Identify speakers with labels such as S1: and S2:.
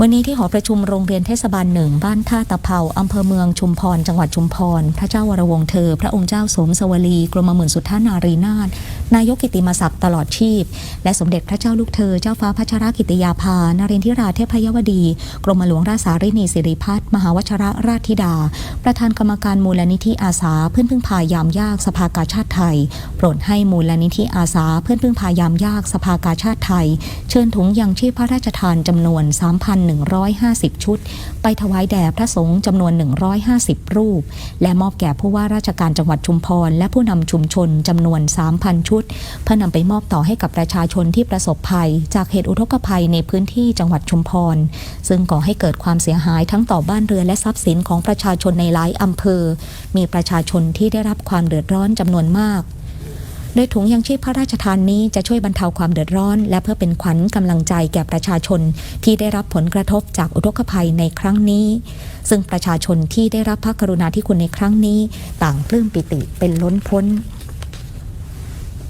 S1: วันนี้ที่หอประชุมโรงเรียนเทศบาลหนึ่งบ้านท่าตะเภาอำเภอเมืองชุมพร จังหวัดชุมพร พระเจ้าวรวงเธอ พระองค์เจ้าสมสวลีกรมหมื่นสุทธานารีนาถนายกกิติมศักดิ์ตลอดชีพ และสมเด็จพระเจ้าลูกเธอ เจ้าฟ้าพัชรกิติยาภานรินทิราเทพยวดี กรมหลวงราชสารินีสิริพัฒน์มหาวชรราชธิดา ประธานกรรมการมูลนิธิอาสาเพื่อนพึ่งพายามยากสภากาชาติไทย โปรดให้มูลนิธิอาสาเพื่อนพึ่งพายามยากสภากาชาติไทย เชิญถุงยังชีพพระราชทานจำนวน 3,150 ชุด ไปถวายแด่พระสงฆ์จำนวน 150 รูป และมอบแก่ผู้ว่าราชการจังหวัดชุมพร และผู้นำชุมชนจำนวน 3,000 ชุด เพื่อนำไปมอบต่อให้กับประชาชนที่ประสบภัย จากเหตุอุทกภัยในพื้นที่จังหวัดชุมพร ซึ่งก่อให้เกิดความเสียหายทั้งต่อบ้านเรือนและทรัพย์สินของประชาชนในลายอำเภอ มีประชาชนที่ได้รับความเดือดร้อนจำนวนมาก โดยถุงยังชีพพระราชทานนี้จะช่วยบรรเทาความเดือดร้อน และเพื่อเป็นขวัญกำลังใจแก่ประชาชนที่ได้รับผลกระทบจากอุทกภัยในครั้งนี้ ซึ่งประชาชนที่ได้รับพระกรุณาธิคุณในครั้งนี้ ต่างปลื้มปิติเป็นล้นพ้น